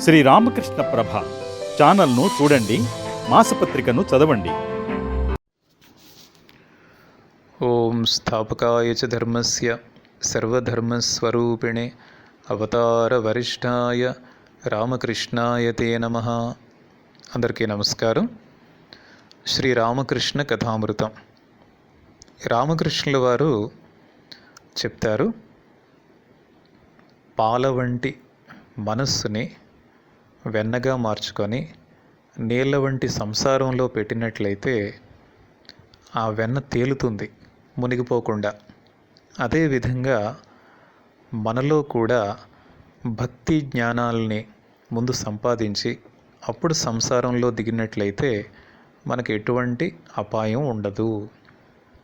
శ్రీ రామకృష్ణ ప్రభ ఛానల్ను చూడండి మాసపత్రికను చదవండి. ఓం స్థాపకాయ చ ధర్మస్య సర్వధర్మస్వరూపిణే అవతారవరిష్ఠాయ రామకృష్ణాయ తే నమ. అందరికీ నమస్కారం. శ్రీ రామకృష్ణ కథామృతం. రామకృష్ణుల వారు చెప్తారు పాల వంటి మనస్సుని వెన్నగా మార్చుకొని నీళ్ళ వంటి సంసారంలో పెట్టినట్లయితే ఆ వెన్న తేలుతుంది మునిగిపోకుండా. అదేవిధంగా మనలో కూడా భక్తి జ్ఞానాలని ముందు సంపాదించి అప్పుడు సంసారంలో దిగినట్లయితే మనకు ఎటువంటి అపాయం ఉండదు.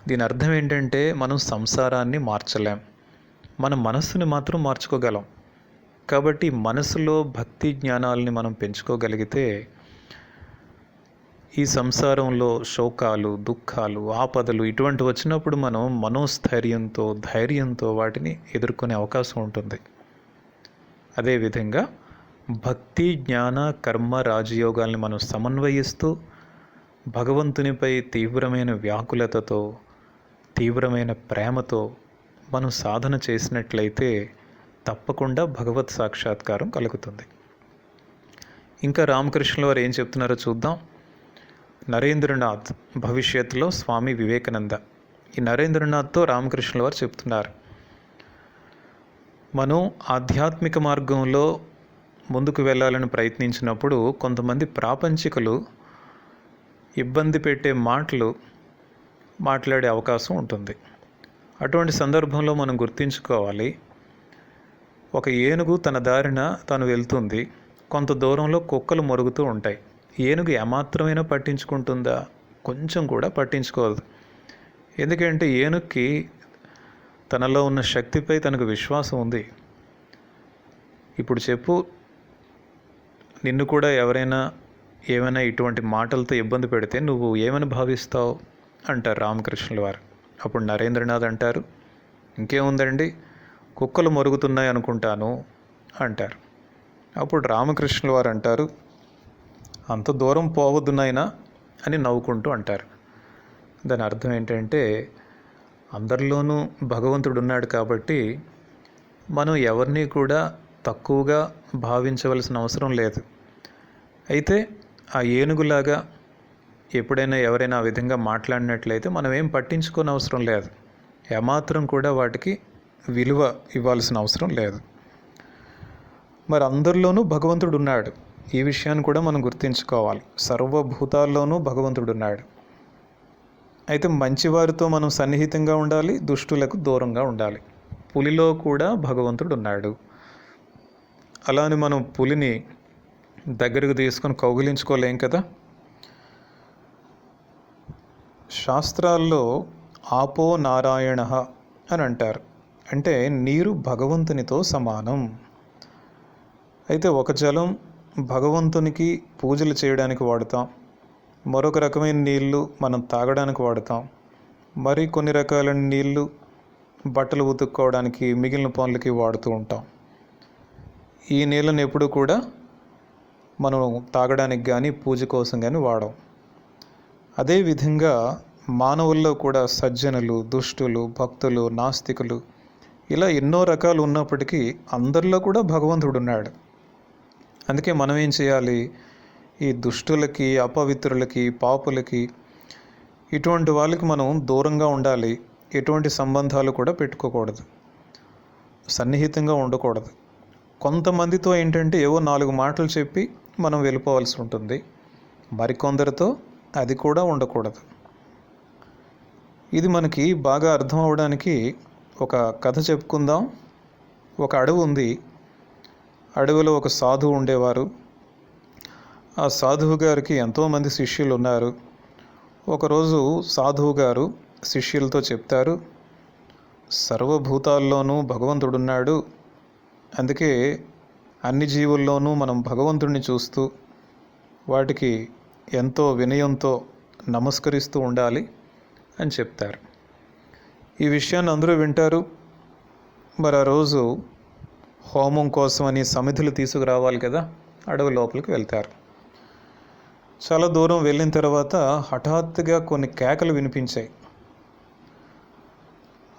దీని అర్థం ఏంటంటే మనం సంసారాన్ని మార్చలేం. మన మనస్సుని మాత్రం మార్చుకోగలం. కాబట్టి మనసులో భక్తి జ్ఞానాలని మనం పెంచుకోగలిగితే ఈ సంసారంలో శోకాలు దుఃఖాలు ఆపదలు ఇటువంటి వచ్చినప్పుడు మనం మనోస్థైర్యంతో ధైర్యంతో వాటిని ఎదుర్కొనే అవకాశం ఉంటుంది. అదేవిధంగా భక్తి జ్ఞాన కర్మ రాజయోగాల్ని మనం సమన్వయిస్తూ భగవంతునిపై తీవ్రమైన వ్యాకులతతో తీవ్రమైన ప్రేమతో మనం సాధన చేసినట్లయితే తప్పకుండా భగవత్ సాక్షాత్కారం కలుగుతుంది. ఇంకా రామకృష్ణుల వారు ఏం చెప్తున్నారో చూద్దాం. నరేంద్రనాథ్ భవిష్యత్తులో స్వామి వివేకానంద. ఈ నరేంద్రనాథ్తో రామకృష్ణుల వారు చెప్తున్నారు. మనం ఆధ్యాత్మిక మార్గంలో ముందుకు వెళ్ళాలని ప్రయత్నించినప్పుడు కొంతమంది ప్రాపంచికులు ఇబ్బంది పెట్టే మాటలు మాట్లాడే అవకాశం ఉంటుంది. అటువంటి సందర్భంలో మనం గుర్తుంచుకోవాలి. ఒక ఏనుగు తన దారిన తను వెళ్తుంది. కొంత దూరంలో కుక్కలు మొరుగుతూ ఉంటాయి. ఏనుగు ఏమాత్రమైనా పట్టించుకుంటుందా? కొంచెం కూడా పట్టించుకోదు. ఎందుకంటే ఏనుగుకి తనలో ఉన్న శక్తిపై తనకు విశ్వాసం ఉంది. ఇప్పుడు చెప్పు నిన్ను కూడా ఎవరైనా ఏమైనా ఇటువంటి మాటలతో ఇబ్బంది పెడితే నువ్వు ఏమని భావిస్తావు? అంటారు రామకృష్ణుల వారు. అప్పుడు నరేంద్రనాథ్ అంటారు ఇంకేముందండి? కుక్కలు మొరుగుతున్నాయి అనుకుంటాను అంటారు. అప్పుడు రామకృష్ణుల వారు అంటారు అంత దూరం పోవద్దు నాయనా అని నవ్వుకుంటూ అంటారు. దాని అర్థం ఏంటంటే అందరిలోనూ భగవంతుడు ఉన్నాడు కాబట్టి మనం ఎవరిని కూడా తక్కువగా భావించవలసిన అవసరం లేదు. అయితే ఆ ఏనుగులాగా ఎప్పుడైనా ఎవరైనా ఆ విధంగా మాట్లాడినట్లయితే మనం ఏం పట్టించుకోని అవసరం లేదు. ఏమాత్రం కూడా వాటికి విలువ ఇవ్వాల్సిన అవసరం లేదు. మరి అందరిలోనూ భగవంతుడు ఉన్నాడు ఈ విషయాన్ని కూడా మనం గుర్తుంచుకోవాలి. సర్వభూతాల్లోనూ భగవంతుడు ఉన్నాడు అయితే మంచివారితో మనం సన్నిహితంగా ఉండాలి దుష్టులకు దూరంగా ఉండాలి. పులిలో కూడా భగవంతుడు ఉన్నాడు అలాని మనం పులిని దగ్గరకు తీసుకొని కౌగిలించుకోలేం కదా? శాస్త్రాల్లో ఆపో నారాయణ అని అంటారు. అంటే నీరు భగవంతునితో సమానం. అయితే ఒక జలం భగవంతునికి పూజలు చేయడానికి వాడతాం. మరొక రకమైన నీళ్ళు మనం తాగడానికి వాడతాం. మరి కొన్ని రకాల నీళ్ళు బట్టలు ఉతుక్కోవడానికి మిగిలిన పనులకి వాడుతూ ఉంటాం. ఈ నీళ్ళని ఎప్పుడు కూడా మనం తాగడానికి కానీ పూజ కోసం కానీ వాడం. అదేవిధంగా మానవుల్లో కూడా సజ్జనులు దుష్టులు భక్తులు నాస్తికులు ఇలా ఎన్నో రకాలు ఉన్నప్పటికీ అందరిలో కూడా భగవంతుడు ఉన్నాడు. అందుకే మనం ఏం చేయాలి? ఈ దుష్టులకి అపవిత్రులకి పాపులకి ఇటువంటి వాళ్ళకి మనం దూరంగా ఉండాలి. ఎటువంటి సంబంధాలు కూడా పెట్టుకోకూడదు. సన్నిహితంగా ఉండకూడదు. కొంతమందితో ఏంటంటే ఏవో నాలుగు మాటలు చెప్పి మనం వెళ్ళిపోవాల్సి ఉంటుంది. మరికొందరితో అది కూడా ఉండకూడదు. ఇది మనకి బాగా అర్థం అవడానికి ఒక కథ చెప్పుకుందాం. ఒక అడవి ఉంది. అడవిలో ఒక సాధువు ఉండేవారు. ఆ సాధువు గారికి ఎంతోమంది శిష్యులు ఉన్నారు. ఒకరోజు సాధువు గారు శిష్యులతో చెప్తారు సర్వభూతాల్లోనూ భగవంతుడున్నాడు. అందుకే అన్ని జీవుల్లోనూ మనం భగవంతుడిని చూస్తూ వాటికి ఎంతో వినయంతో నమస్కరిస్తూ ఉండాలి అని చెప్తారు. ఈ విషయాన్ని అందరూ వింటారు. మరి ఆ రోజు హోమం కోసమని సమిధులు తీసుకురావాలి కదా అడవి లోపలికి వెళ్తారు. చాలా దూరం వెళ్ళిన తర్వాత హఠాత్తుగా కొన్ని కేకలు వినిపించాయి.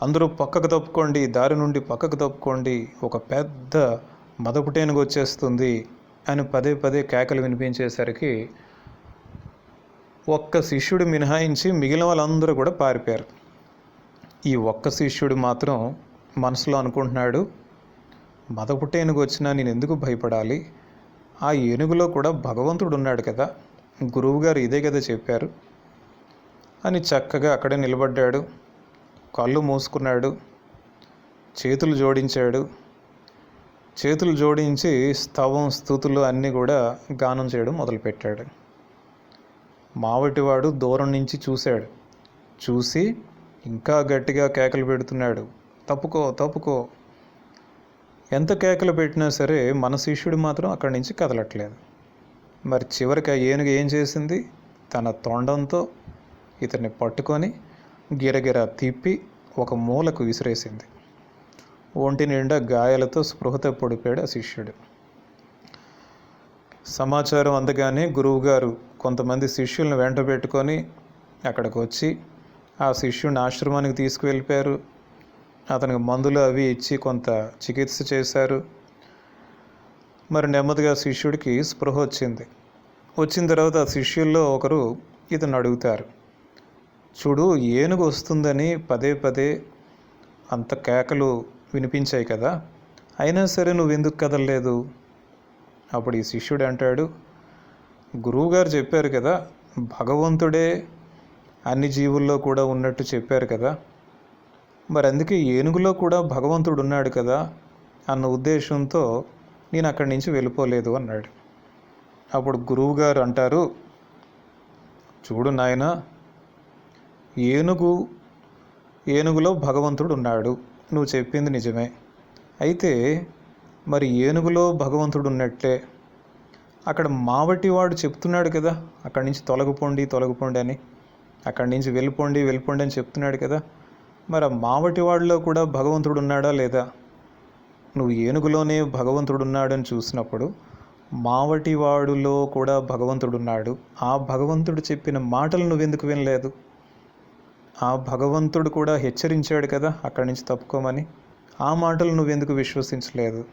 అందరూ పక్కకు తప్పుకోండి దారి నుండి పక్కకు తప్పుకోండి ఒక పెద్ద మదపుటేనుగు వచ్చేస్తుంది అని పదే పదే కేకలు వినిపించేసరికి ఒక్క శిష్యుడు మినహాయించి మిగిలిన వాళ్ళందరూ కూడా పారిపోయారు. ఈ ఒక్క శిష్యుడు మాత్రం మనసులో అనుకుంటున్నాడు మదపుట ఏనుగు వచ్చినా నేను ఎందుకు భయపడాలి? ఆ ఏనుగులో కూడా భగవంతుడు ఉన్నాడు కదా గురువుగారు ఇదే కదా చెప్పారు. అని చక్కగా అక్కడే నిలబడ్డాడు. కళ్ళు మూసుకున్నాడు. చేతులు జోడించాడు. చేతులు జోడించి స్తవం స్థుతులు అన్నీ కూడా గానం చేయడం మొదలుపెట్టాడు. మావటివాడు దూరం నుంచి చూశాడు. చూసి ఇంకా గట్టిగా కేకలు పెడుతున్నాడు. తప్పుకో తప్పుకో. ఎంత కేకలు పెట్టినా సరే మన శిష్యుడు మాత్రం అక్కడి నుంచి కదలట్లేదు. మరి చివరికి ఆ ఏనుగు ఏం చేసింది? తన తొండంతో ఇతన్ని పట్టుకొని గిరగిర తిప్పి ఒక మూలకు విసిరేసింది. ఒంటి నిండా గాయాలతో స్పృహత పొడిపాడు ఆ శిష్యుడు. సమాచారం అందగానే గురువుగారు కొంతమంది శిష్యులను వెంట పెట్టుకొని అక్కడికి వచ్చి ఆ శిష్యుని ఆశ్రమానికి తీసుకువెళ్ళిపోయారు. అతనికి మందులు అవి ఇచ్చి కొంత చికిత్స చేశారు. మరి నెమ్మదిగా శిష్యుడికి స్పృహ వచ్చింది. వచ్చిన తర్వాత ఆ శిష్యుల్లో ఒకరు ఇతను అడుగుతారు. చూడు ఏనుగు వస్తుందని పదే పదే అంత కేకలు వినిపించాయి కదా. అయినా సరే నువ్వు ఎందుకు కదలలేదు? అప్పుడు ఈ శిష్యుడు అంటాడు గురువుగారు చెప్పారు కదా భగవంతుడే అన్ని జీవుల్లో కూడా ఉన్నట్టు చెప్పారు కదా. మరి అందుకే ఏనుగులో కూడా భగవంతుడు ఉన్నాడు కదా అన్న ఉద్దేశంతో నేను అక్కడి నుంచి వెళ్ళిపోలేదు అన్నాడు. అప్పుడు గురువుగారు అంటారు చూడు నాయన ఏనుగు ఏనుగులో భగవంతుడు ఉన్నాడు నువ్వు చెప్పింది నిజమే. అయితే మరి ఏనుగులో భగవంతుడు ఉన్నట్లే అక్కడ మావటివాడు చెప్తున్నాడు కదా అక్కడి నుంచి తొలగిపోండి తొలగిపోండి అని. అక్కడి నుంచి వెళ్ళిపోండి వెళ్ళిపోండి అని చెప్తున్నాడు కదా. మరి ఆ మావటివాడిలో కూడా భగవంతుడు ఉన్నాడా లేదా? నువ్వు ఏనుగులోనే భగవంతుడు ఉన్నాడని చూసినప్పుడు మావటివాడులో కూడా భగవంతుడు ఉన్నాడు. ఆ భగవంతుడు చెప్పిన మాటలు నువ్వెందుకు వినలేదు? ఆ భగవంతుడు కూడా హెచ్చరించాడు కదా అక్కడి నుంచి తప్పుకోమని. ఆ మాటలు నువ్వెందుకు విశ్వసించలేదు?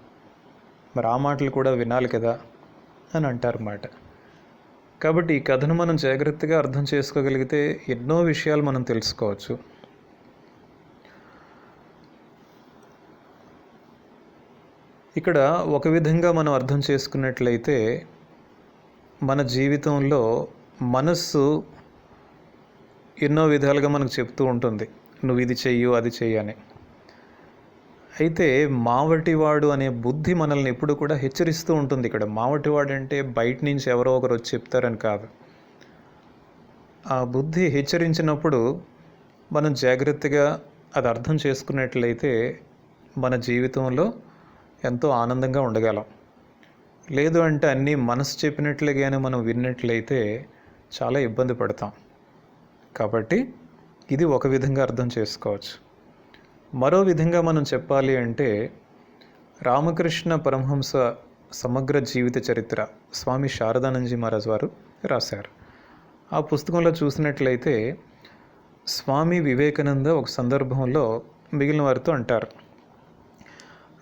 మరి ఆ మాటలు కూడా వినాలి కదా అని అంటారు మాట. కాబట్టి ఈ కథను మనం జాగ్రత్తగా అర్థం చేసుకోగలిగితే ఎన్నో విషయాలు మనం తెలుసుకోవచ్చు. ఇక్కడ ఒక విధంగా మనం అర్థం చేసుకున్నట్లయితే మన జీవితంలో మనస్సు ఎన్నో విధాలుగా మనకు చెప్తూ ఉంటుంది. నువ్వు ఇది చెయ్యు అది చెయ్యి అని అయితే మావటివాడు అనే బుద్ధి మనల్ని ఎప్పుడు కూడా హెచ్చరిస్తూ ఉంటుంది ఇక్కడ. మావటివాడు అంటే బయట నుంచి ఎవరో ఒకరు వచ్చి చెప్తారని కాదు. ఆ బుద్ధి హెచ్చరించినప్పుడు మనం జాగ్రత్తగా అది అర్థం చేసుకున్నట్లయితే మన జీవితంలో ఎంతో ఆనందంగా ఉండగలం. లేదు అంటే అన్నీ మనసు చెప్పినట్లుగానే మనం విన్నట్లయితే చాలా ఇబ్బంది పడతాం. కాబట్టి ఇది ఒక విధంగా అర్థం చేసుకోవచ్చు. మరో విధంగా మనం చెప్పాలి అంటే రామకృష్ణ పరమహంస సమగ్ర జీవిత చరిత్ర స్వామి శారదానందజీ మహారాజ్ వారు రాశారు. ఆ పుస్తకంలో చూసినట్లయితే స్వామి వివేకానంద ఒక సందర్భంలో మిగిలిన వారితో అంటారు.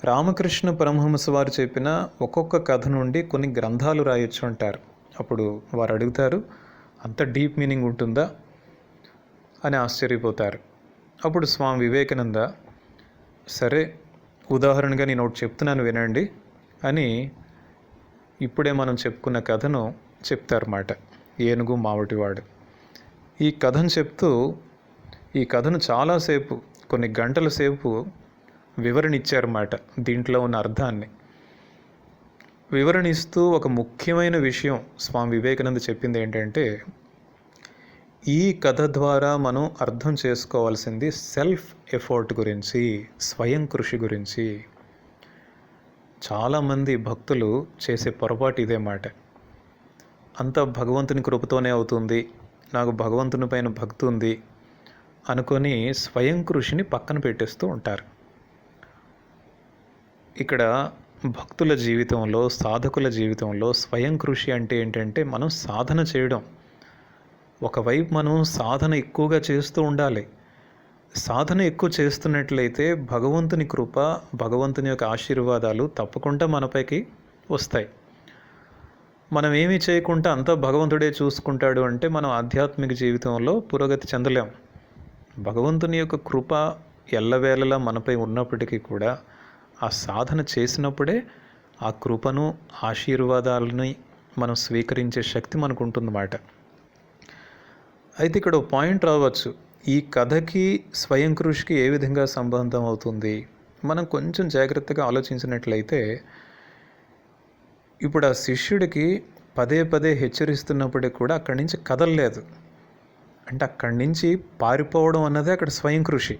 రామకృష్ణ పరమహంస వారు చెప్పిన ఒక్కొక్క కథ నుండి కొన్ని గ్రంథాలు రాయొచ్చు అంటారు. అప్పుడు వారు అడుగుతారు అంత డీప్ మీనింగ్ ఉంటుందా? అని ఆశ్చర్యపోతారు. అప్పుడు స్వామి వివేకానంద సరే ఉదాహరణగా నేను ఒకటి చెప్తున్నాను వినండి అని ఇప్పుడే మనం చెప్పుకున్న కథను చెప్తారన్నమాట. ఏనుగు మావటివాడు ఈ కథను చెప్తూ ఈ కథను చాలాసేపు కొన్ని గంటల సేపు వివరణ ఇచ్చారన్నమాట దీంట్లో ఉన్న అర్థాన్ని. వివరణిస్తూ ఒక ముఖ్యమైన విషయం స్వామి వివేకానంద చెప్పింది ఏంటంటే ఈ కథ ద్వారా మనం అర్థం చేసుకోవాల్సింది సెల్ఫ్ ఎఫర్ట్ గురించి స్వయం కృషి గురించి. చాలామంది భక్తులు చేసే పొరపాటు ఇదే మాట. అంతా భగవంతుని కృపతోనే అవుతుంది నాకు భగవంతుని పైన భక్తి ఉంది అనుకొని స్వయం కృషిని పక్కన పెట్టేస్తూ ఉంటారు. ఇక్కడ భక్తుల జీవితంలో సాధకుల జీవితంలో స్వయం కృషి అంటే ఏంటంటే మనం సాధన చేయడం. ఒకవైపు మనం సాధన ఎక్కువగా చేస్తూ ఉండాలి. సాధన ఎక్కువ చేస్తున్నట్లయితే భగవంతుని కృప భగవంతుని యొక్క ఆశీర్వాదాలు తప్పకుండా మనపైకి వస్తాయి. మనం ఏమీ చేయకుండా అంతా భగవంతుడే చూసుకుంటాడు అంటే మనం ఆధ్యాత్మిక జీవితంలో పురోగతి చెందలేం. భగవంతుని యొక్క కృప ఎల్లవేళలా మనపై ఉన్నప్పటికీ కూడా ఆ సాధన చేసినప్పుడే ఆ కృపను ఆశీర్వాదాలని మనం స్వీకరించే శక్తి మనకు ఉంటుందన్నమాట. అయితే ఇక్కడ ఒక పాయింట్ రావచ్చు. ఈ కథకి స్వయం కృషికి ఏ విధంగా సంబంధం అవుతుంది? మనం కొంచెం జాగ్రత్తగా ఆలోచించినట్లయితే ఇప్పుడు ఆ శిష్యుడికి పదే పదే హెచ్చరిస్తున్నప్పటికీ కూడా అక్కడి నుంచి కదలలేదు. అంటే అక్కడి నుంచి పారిపోవడం అన్నదే అక్కడ స్వయం కృషి.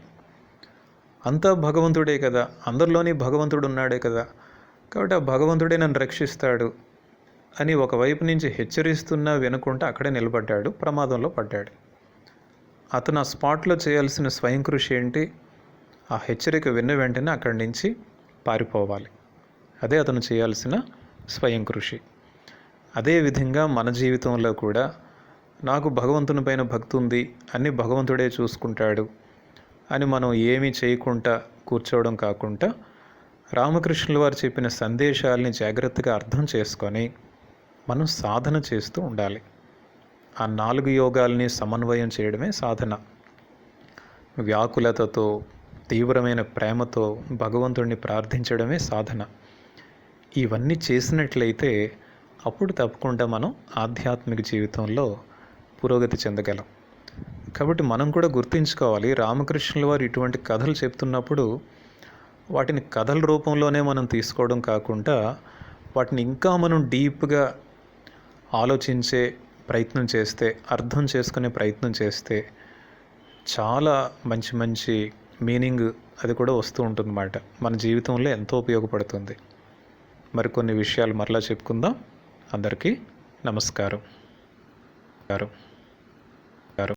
అంతా భగవంతుడే కదా. అందరిలోని భగవంతుడు ఉన్నాడే కదా. కాబట్టి ఆ భగవంతుడే నన్ను రక్షిస్తాడు. అని ఒకవైపు నుంచి హెచ్చరిస్తున్నా వినకుండా అక్కడే నిలబడ్డాడు ప్రమాదంలో పడ్డాడు. అతను ఆ స్పాట్లో చేయాల్సిన స్వయం కృషి ఏంటి? ఆ హెచ్చరిక విన్న వెంటనే అక్కడి నుంచి పారిపోవాలి. అదే అతను చేయాల్సిన స్వయం కృషి. అదేవిధంగా మన జీవితంలో కూడా నాకు భగవంతుని పైన భక్తి ఉంది అన్ని భగవంతుడే చూసుకుంటాడు అని మనం ఏమీ చేయకుండా కూర్చోవడం కాకుండా రామకృష్ణుల వారు చెప్పిన సందేశాలని జాగ్రత్తగా అర్థం చేసుకొని మనం సాధన చేస్తూ ఉండాలి. ఆ నాలుగు యోగాల్ని సమన్వయం చేయడమే సాధన. వ్యాకులతతో తీవ్రమైన ప్రేమతో భగవంతుడిని ప్రార్థించడమే సాధన. ఇవన్నీ చేసినట్లయితే అప్పుడు తప్పకుండా మనం ఆధ్యాత్మిక జీవితంలో పురోగతి చెందగలం. కాబట్టి మనం కూడా గుర్తుంచుకోవాలి రామకృష్ణుల వారు ఇటువంటి కథలు చెప్తున్నప్పుడు వాటిని కథల రూపంలోనే మనం తీసుకోవడం కాకుండా వాటిని ఇంకా మనం డీప్గా ఆలోచించే ప్రయత్నం చేస్తే అర్థం చేసుకునే ప్రయత్నం చేస్తే చాలా మంచి మంచి మీనింగ్ అది కూడా వస్తూ ఉంటుందన్నమాట. మన జీవితంలో ఎంతో ఉపయోగపడుతుంది. మరికొన్ని విషయాలు మరలా చెప్పుకుందాం. అందరికీ నమస్కారం. గారు గారు